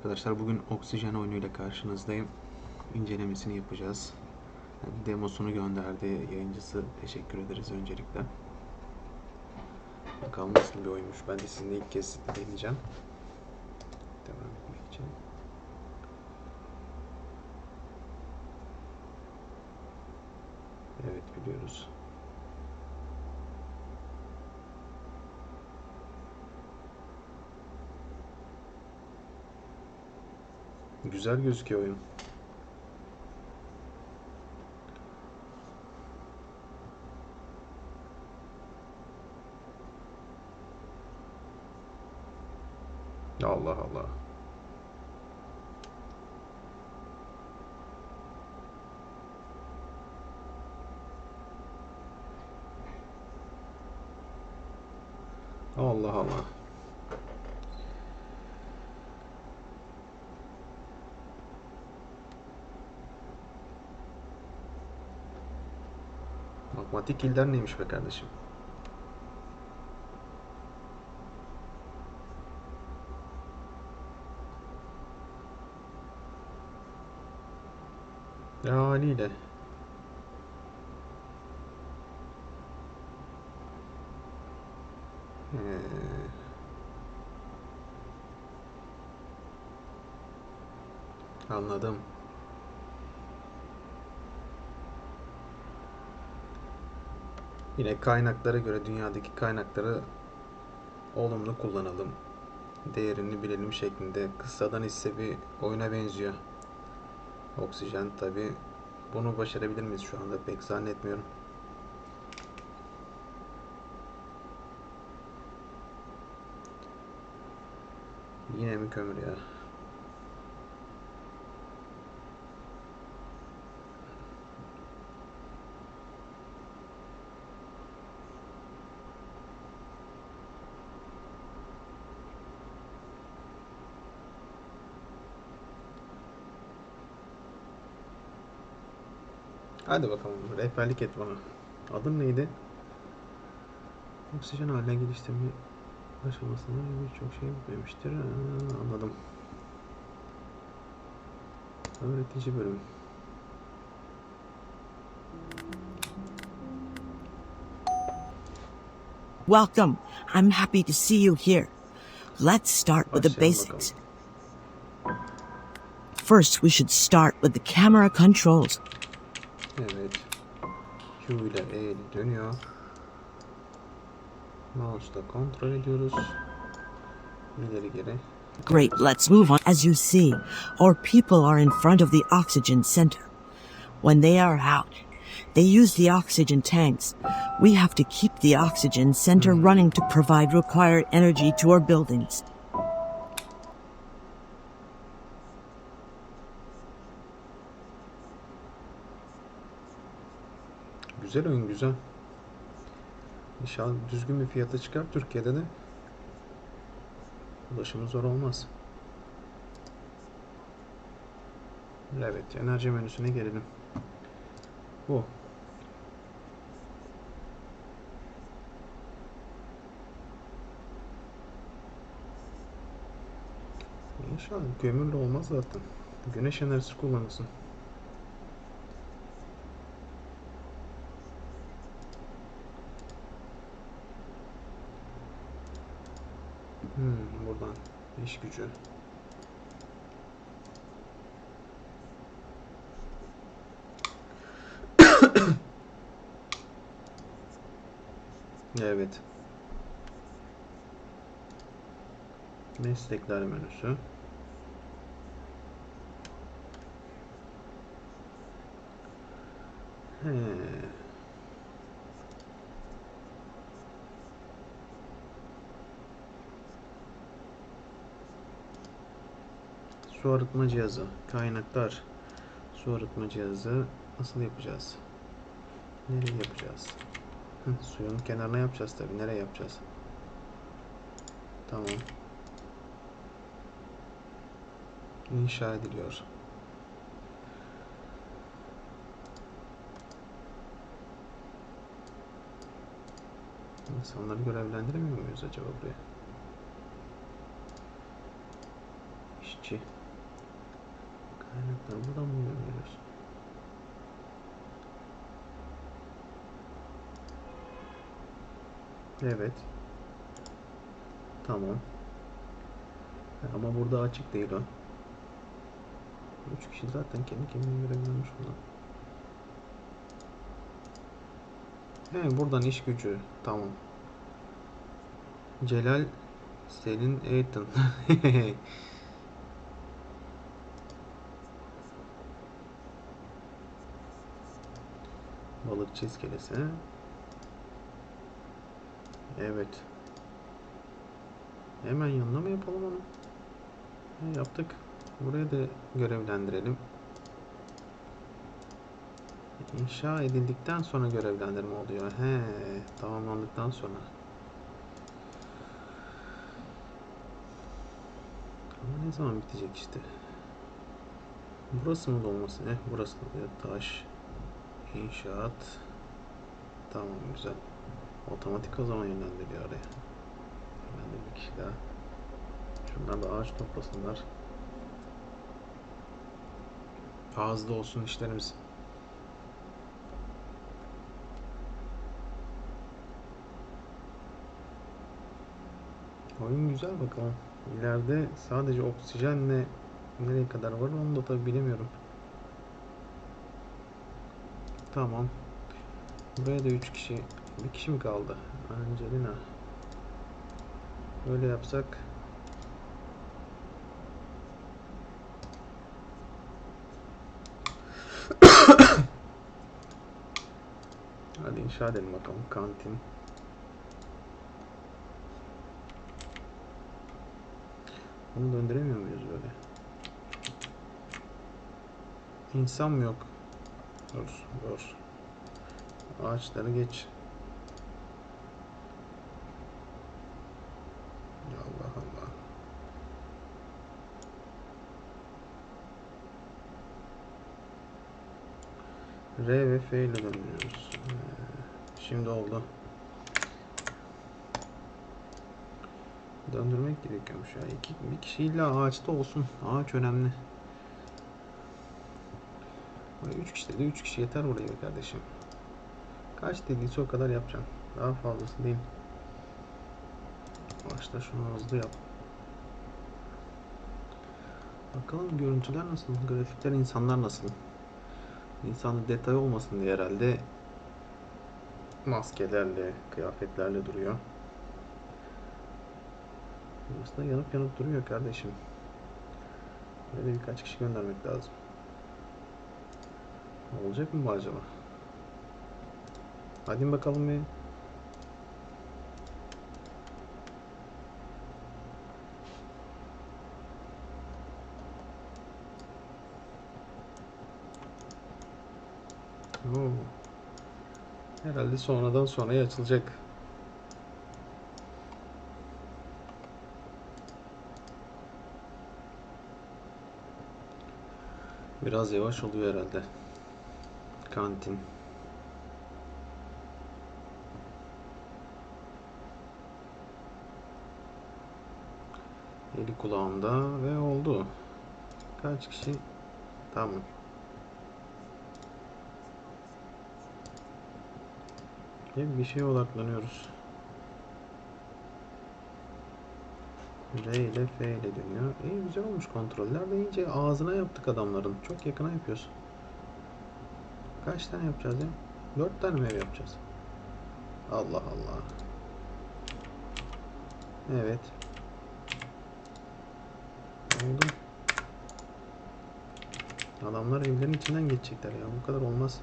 Arkadaşlar bugün oksijen oyunuyla karşınızdayım. İncelemesini yapacağız. Demosunu gönderdi yayıncısı. Teşekkür ederiz öncelikle. Bakalım nasıl bir oyunmuş. Ben de sizinle ilk kez deneyeceğim. Devam etmek için. Evet biliyoruz. Güzel gözüküyor oyun. Allah Allah. Allah Allah. Matematik ilden neymiş be kardeşim? Ya haliyle. Ee, Anladım. Yine kaynaklara göre dünyadaki kaynakları olumlu kullanalım. Değerini bilelim şeklinde. Kıssadan hisse bir oyuna benziyor. Oksijen tabi. Bunu başarabilir miyiz şu anda pek zannetmiyorum. Yine mi kömür ya? Hadi bakalım rehberlik et bana. Adın neydi? Oksijen haline geliştirme aşamasında birçok şey bitmemiştir. Ha, anladım. Öğretici bölüm. Welcome. I'm happy to see you here. Let's start with the basics. First, we should start with the camera controls. Evet. Q ile E ile dönüyor. Mouse'la kontrol ediyoruz. İleri geri. Great, let's move on. As you see, our people are in front of the oxygen center. When they are out, they use the oxygen tanks. We have to keep the oxygen center hmm. running to provide required energy to our buildings. Güzel oyun güzel. İnşallah düzgün bir fiyata çıkar Türkiye'de de. Ulaşımı zor olmaz. Evet, enerji menüsüne gelelim. Bu. İnşallah kömürlü olmaz zaten. Güneş enerjisi kullanılsın. Hmm, buradan iş gücü. Evet. Meslekler menüsü. He. Su arıtma cihazı, kaynaklar, su arıtma cihazı nasıl yapacağız? Nereye yapacağız? Hı, suyun kenarına yapacağız tabii. Nereye yapacağız? Tamam. İnşa ediliyor. İnsanları görevlendiremiyor muyuz acaba buraya? İşçi. Kaynakları buradan mı gönderiyoruz? Evet. Tamam. Ama burada açık değil o. Üç kişi zaten kendi kendine görebiliyormuş burada. He buradan iş gücü. Tamam. Celal Selin Eğitim. Balıkçı iskelesi. Evet. Hemen yanına mı yapalım onu? He, yaptık. Buraya da görevlendirelim. İnşa edildikten sonra görevlendirme oluyor. He, tamamlandıktan sonra. Ama ne zaman bitecek işte? Burası mı dolması? Eh, burası oluyor. Taş, inşaat. Tamam, güzel. Otomatik o zaman yönlendiriyor oraya. Yönlendir bir kişi daha. Şunlar da ağaç toplasınlar. Ağızda olsun işlerimiz. Oyun güzel bakalım. İleride sadece oksijenle nereye kadar var onu da tabi bilemiyorum. Tamam. Buraya da 3 kişi, bir kişi mi kaldı? Angelina. Böyle yapsak Hadi inşa edelim bakalım kantin. Bunu döndüremiyor muyuz böyle? İnsan mı yok? Dur, dur. Ağaçları geç. Allah Allah. R ve F ile döndürüyoruz. Ee, Şimdi oldu. Döndürmek gerekiyormuş ya. İki, bir kişi illa ağaçta olsun. Ağaç önemli. Buraya üç kişi dedi. Üç kişi yeter buraya kardeşim. Kaç dediyse o kadar yapacağım. Daha fazlası değil. Başta şunu hızlı yap. Bakalım görüntüler nasıl? Grafikler insanlar nasıl? İnsanın detay olmasın diye herhalde maskelerle, kıyafetlerle duruyor. Burası da yanıp yanıp duruyor kardeşim. Böyle birkaç kişi göndermek lazım. Olacak mı bu acaba? Hadi bakalım bir. Oo. Herhalde sonradan sonraya açılacak. Biraz yavaş oluyor herhalde. Kantin. Eli kulağında ve oldu. Kaç kişi? Tamam. Hep bir şeye odaklanıyoruz. R ile F ile dönüyor. İyi güzel olmuş kontroller de iyice ağzına yaptık adamların. Çok yakına yapıyoruz. Kaç tane yapacağız ya? Dört tane mi ev yapacağız? Allah Allah. Evet. Oldu. Adamlar evlerin içinden geçecekler ya. Bu kadar olmaz.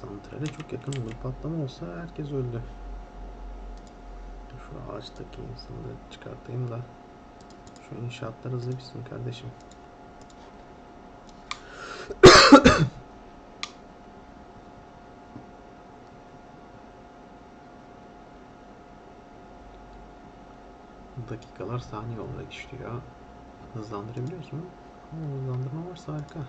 Santrale çok yakın olur. Patlama olsa herkes öldü. Şu ağaçtaki insanı da çıkartayım da şu inşaatlar hızlı bitsin kardeşim. Dakikalar saniye olarak işliyor. Hızlandırabiliyoruz mu? Hızlandırma varsa harika.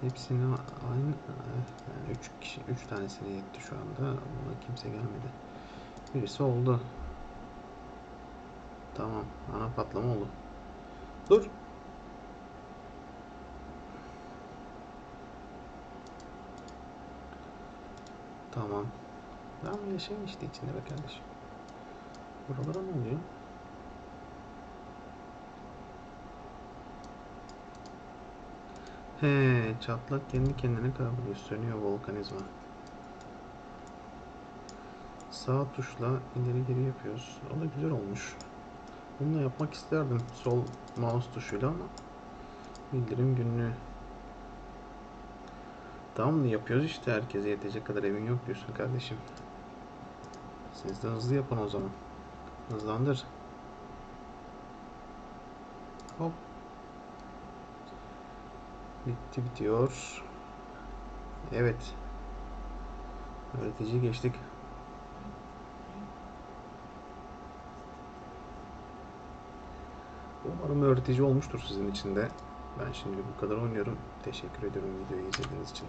Hepsini aynı yani üç kişi üç tanesine yetti şu anda. Buna kimse gelmedi. Birisi oldu. Tamam. Ana patlama oldu. Dur. Tamam. Tamam yaşayın işte içinde be kardeşim. Buralara ne oluyor? He, çatlak kendi kendine kavruluyor. Sönüyor volkanizma. Sağ tuşla ileri geri yapıyoruz. O da güzel olmuş. Bunu da yapmak isterdim. Sol mouse tuşuyla ama bildirim günlüğü. Tamam da yapıyoruz işte herkese yetecek kadar evin yok diyorsun kardeşim. Siz de hızlı yapın o zaman. Hızlandır. Hop. Bitti bitiyor. Evet. Öğretici geçtik. Umarım öğretici olmuştur sizin için de. Ben şimdi bu kadar oynuyorum. Teşekkür ediyorum videoyu izlediğiniz için.